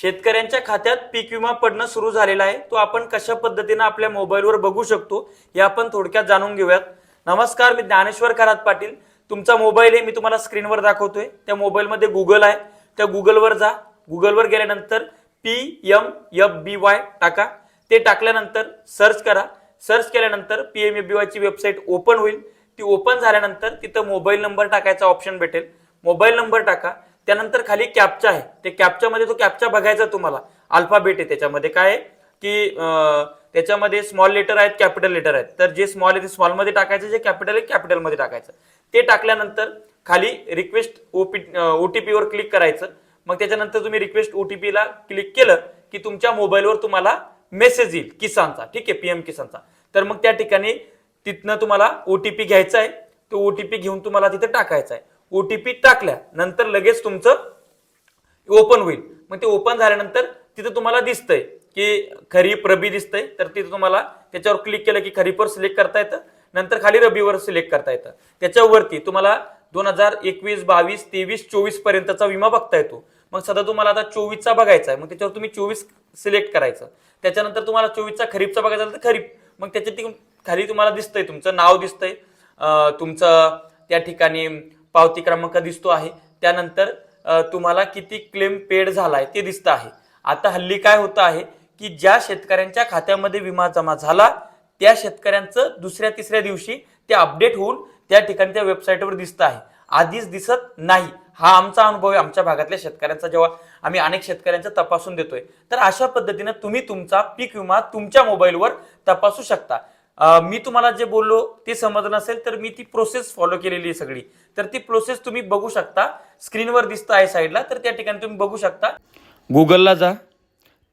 शेतकऱ्यांच्या खात्यात पीक विमा पडणं सुरू झालेला आहे. तो आपण कशा पद्धतीनं आपल्या मोबाईलवर बघू शकतो हे आपण थोडक्यात जाणून घेऊयात. नमस्कार मी ज्ञानेश्वर खरात पाटील. तुमचा मोबाईल आहे मी तुम्हाला स्क्रीनवर दाखवतोय. त्या मोबाईलमध्ये गुगल आहे. त्या गुगलवर जा. गुगलवर गेल्यानंतर P M F B Y टाका. ते टाकल्यानंतर सर्च करा. सर्च केल्यानंतर पी एम एफ बी वायची वेबसाईट ओपन होईल. ती ओपन झाल्यानंतर तिथं मोबाईल नंबर टाकायचा ऑप्शन भेटेल. मोबाईल नंबर टाका. त्यानंतर खाली कॅपचा आहे. ते कॅपच्यामध्ये तो कॅपचा बघायचा तुम्हाला. अल्फाबेट आहे त्याच्यामध्ये. काय आहे? की त्याच्यामध्ये स्मॉल लेटर आहेत कॅपिटल लेटर आहेत. तर जे स्मॉल आहे ते स्मॉलमध्ये टाकायचं जे कॅपिटल आहे कॅपिटलमध्ये टाकायचं. ते टाकल्यानंतर खाली रिक्वेस्ट ओपी ओटीपीवर क्लिक करायचं. मग त्याच्यानंतर तुम्ही रिक्वेस्ट ओटीपीला क्लिक केलं की तुमच्या मोबाईलवर तुम्हाला मेसेज येईल. किसानचा. ठीक आहे? पीएम किसानचा. तर मग त्या ठिकाणी तिथनं तुम्हाला ओटीपी घ्यायचा आहे. तो ओटीपी घेऊन तुम्हाला तिथे टाकायचा आहे. ओटीपी टाकल्या नंतर लगेच तुमचं ओपन होईल. मग ते ओपन झाल्यानंतर तिथं तुम्हाला दिसतंय की खरीप रबी दिसतंय तर तिथं तुम्हाला त्याच्यावर क्लिक केलं की खरीपवर सिलेक्ट करता येतं. नंतर खाली रबीवर सिलेक्ट करता येतं. त्याच्यावरती तुम्हाला दोन हजार एकवीस बावीस तेवीस चोवीस पर्यंतचा विमा बघता येतो. मग सध्या तुम्हाला आता चोवीसचा बघायचा आहे मग त्याच्यावर तुम्ही चोवीस सिलेक्ट करायचं. त्याच्यानंतर तुम्हाला चोवीसचा खरीपचा बघायचा तर खरीप. मग त्याच्याखाली तुम्हाला दिसतंय तुमचं नाव दिसतंय. तुमचं त्या ठिकाणी पावती क्रमांक दिसतो आहे. त्यानंतर तुम्हाला किती क्लेम पेड झाला आहे ते दिसतं आहे. आता हल्ली काय होतं आहे की ज्या शेतकऱ्यांच्या खात्यामध्ये विमा जमा झाला त्या शेतकऱ्यांचं दुसऱ्या तिसऱ्या दिवशी ते अपडेट होऊन त्या ठिकाणी त्या वेबसाईटवर दिसतं आहे. आधीच दिसत नाही. हा आमचा अनुभव आहे. आमच्या भागातल्या शेतकऱ्यांचा जेव्हा आम्ही अनेक शेतकऱ्यांचा तपासून देतोय. तर अशा पद्धतीनं तुम्ही तुमचा पीक विमा तुमच्या मोबाईलवर तपासू शकता. मी तुम्हाला जे बोललो ते समजलं असेल तर मी ती प्रोसेस फॉलो केलेली आहे सगळी. तर ती प्रोसेस तुम्ही बघू शकता. स्क्रीनवर दिसतं आहे साईडला तर त्या ठिकाणी तुम्ही बघू शकता. गुगलला जा.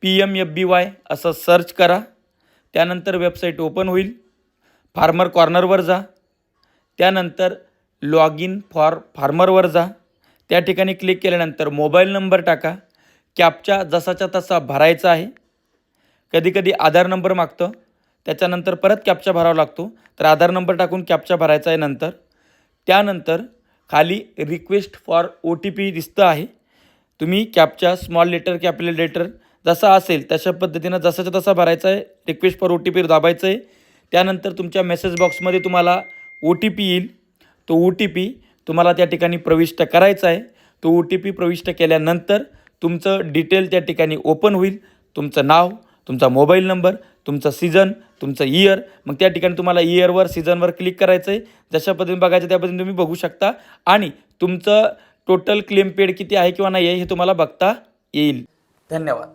P M F B Y असं सर्च करा. त्यानंतर वेबसाईट ओपन होईल. फार्मर कॉर्नरवर जा. त्यानंतर लॉग इन फॉर फार्मरवर जा. त्या ठिकाणी क्लिक केल्यानंतर मोबाईल नंबर टाका. कॅपचा जसाच्या तसा भरायचा आहे. कधीकधी आधार नंबर मागतं. त्याच्यानंतर परत कॅप्चा भरावा लागतो. तर आधार नंबर टाकून कॅप्चा भरायचा आहे नंतर. त्यानंतर खाली request for O T P दिसतं आहे. तुम्ही captcha small letter capital letter जसा असेल तशा पद्धतीनं जसाच्या तसा भरायचा आहे. Request for O T P दाबायचं आहे. त्यानंतर तुमच्या मेसेज बॉक्समध्ये तुम्हाला ओ टी पी येईल. तो ओ टी पी तुम्हाला त्या ठिकाणी प्रविष्ट करायचा आहे. तो ओ टी पी प्रविष्ट केल्यानंतर तुमचं डिटेल त्या ठिकाणी ओपन होईल. तुमचं नाव तुमचा मोबाईल नंबर तुमचं सीझन तुमचं इयर मग त्या ठिकाणी तुम्हाला इयरवर सीझनवर क्लिक करायचं आहे. जशा पद्धतीने बघायचं त्या पद्धतीने तुम्ही बघू शकता. आणि तुमचं टोटल क्लेम पेड किती आहे किंवा नाही आहे हे तुम्हाला बघता येईल. धन्यवाद.